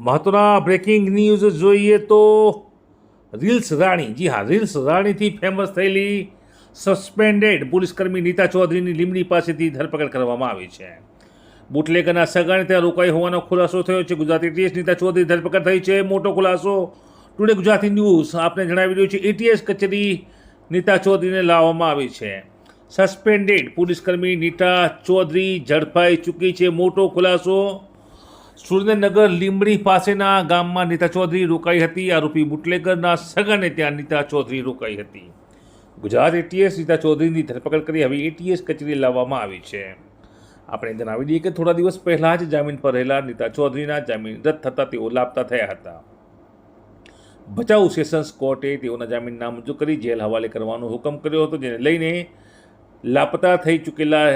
મહત્વના breaking news જોઈએ તો રીલ્સ રાણી, જી હા, રીલ્સ રાણીથી ફેમસ થયેલી સસ્પેન્ડેડ પોલીસકર્મી નીતા ચૌધરીની લીમડી પાસેથી ધરપકડ કરવામાં આવી છે. બુટલેગરના સગાને ત્યાં રોકાઈ હોવાનો ખુલાસો થયો છે. ગુજરાતી એટીએસ નીતા ચૌધરી ધરપકડ થઈ છે. મોટો ખુલાસો. ટુડે ગુજરાતી ન્યૂઝ આપને જણાવી રહ્યું છે એટીએસ કચેરી નીતા ચૌધરીને લાવવામાં આવી છે. સસ્પેન્ડેડ પોલીસકર્મી નીતા ચૌધરી ઝડપાઈ ચૂકી છે. મોટો ખુલાસો. સુરેન્દ્રનગર લીંબડી પાસેના ગામમાં નીતા ચૌધરી રોકાઈ હતી. આરોપી બુટલેગરના સગાને ત્યાં નીતા ચૌધરી રોકાઈ હતી. ગુજરાત એટીએસ નીતા ચૌધરીની ધરપકડ કરી હવે એટીએસ કચેરી લાવવામાં આવી છે. આપણે જણાવી દઈએ કે થોડા દિવસ પહેલાં જ જામીન પર રહેલા નીતા ચૌધરીના જામીન રદ થતાં તેઓ લાપતા થયા હતા. ભચાઉ સેશન્સ કોર્ટે તેઓના જામીન નામંજૂર કરી જેલ હવાલે કરવાનો હુકમ કર્યો હતો, જેને લઈને લાપતા થઈ ચૂકેલા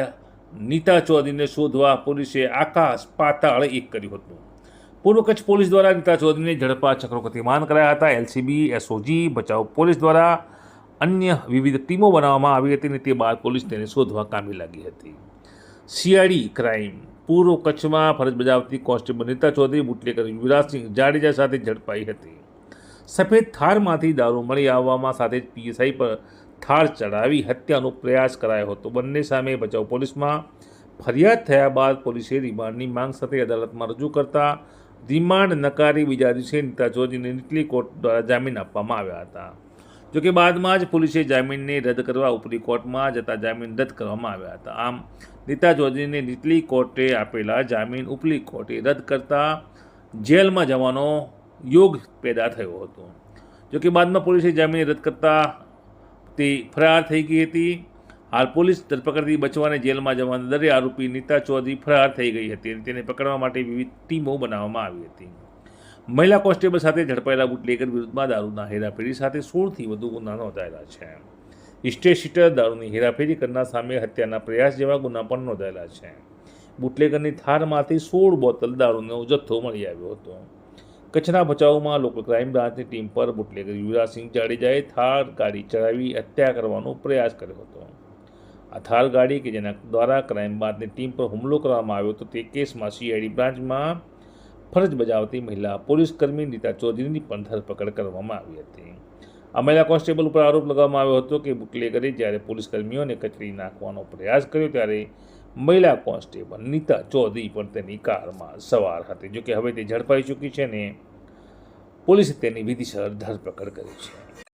નીતા ચૌધરીને શોધવા પોલીસે આકાશ પાતાળ એક કર્યું હતું. પૂર્વ કચ્છ પોલીસ દ્વારા નીતા ચૌધરીને ઝડપા ચક્રો ગતિમાન કરાયા હતા. એલસીબી, એસઓજી, બચાવ પોલીસ દ્વારા અન્ય વિવિધ ટીમો બનાવવામાં આવી હતી અને તે બાદ પોલીસ તેને શોધવા કામે લાગી હતી. સીઆઈડી ક્રાઇમ પૂર્વ કચ્છમાં ફરજ બજાવતી કોન્સ્ટેબલ નીતા ચૌધરી, બુટલેકર યુવરાજસિંહ જાડેજા સાથે ઝડપાઈ હતી. સફેદ થારમાંથી દારૂ મળી આવવામાં સાથે જ પીએસઆઈ પર થાર ચડાવી હત્યાનો પ્રયાસ કરાયો હતો. બંને સામે બચાવ પોલીસમાં ફરિયાદ થયા બાદ પોલીસે રિમાન્ડની માંગ સાથે અદાલતમાં રજૂ કરતા રિમાન્ડ નકારી બીજા દિવસે નીતા ચૌધરીને નીચલી કોર્ટ દ્વારા જામીન આપવામાં આવ્યા હતા. જોકે બાદમાં જ પોલીસે જામીનને રદ કરવા ઉપરી કોર્ટમાં જતા જામીન રદ કરવામાં આવ્યા હતા. આમ, નીતા ચૌધરીને નીચલી કોર્ટે આપેલા જામીન ઉપલી કોર્ટે રદ કરતા જેલમાં જવાનો યોગ પેદા થયો હતો. જોકે બાદમાં પોલીસે જામીન રદ કરતા તે ફરાર થઈ ગઈ હતી. હાલ પોલીસ ધરપકડથી બચવાને જેલમાં જવાના દરે આરોપી નીતા ચૌધરી ફરાર થઈ ગઈ હતી અને તેને પકડવા માટે વિવિધ ટીમો બનાવવામાં આવી હતી. મહિલા કોન્સ્ટેબલ સાથે ઝડપાયેલા બુટલેગર વિરુદ્ધમાં દારૂના હેરાફેરી સાથે સોળથી વધુ ગુના નોંધાયેલા છે. ઇસ્ટે સીટર દારૂની હેરાફેરી કરનાર સામે હત્યાના પ્રયાસ જેવા ગુના પણ નોંધાયેલા છે. બુટલેગરની થારમાંથી સોળ બોતલ દારૂનો જથ્થો મળી આવ્યો હતો. કચ્છના બચાવમાં લોકલ ક્રાઇમ બ્રાન્ચની ટીમ પર બુટલેગર યુવરાજસિંહ જાડેજાએ થાર ગાડી ચડાવી હત્યા કરવાનો પ્રયાસ કર્યો હતો. આ થાર ગાડી કે જેના દ્વારા ક્રાઇમ બ્રાન્ચની ટીમ પર હુમલો કરવામાં આવ્યો હતો તે કેસમાં સીઆઈડી બ્રાન્ચમાં ફરજ બજાવતી મહિલા પોલીસકર્મી નીતા ચૌધરીની પણ ધરપકડ કરવામાં આવી હતી. આ મહિલા કોન્સ્ટેબલ ઉપર આરોપ લગાવવામાં આવ્યો હતો કે બુટલેગરે જ્યારે પોલીસ કર્મીઓને કચરી નાખવાનો પ્રયાસ કર્યો ત્યારે મહિલા કોન્સ્ટેબલ નીતા ચૌધરી પણ તેની કારમાં સવાર હતી. જોકે હવે તે ઝડપાઈ ચૂકી છે ને પોલીસે તેની વિધિસર ધરપકડ કરી છે.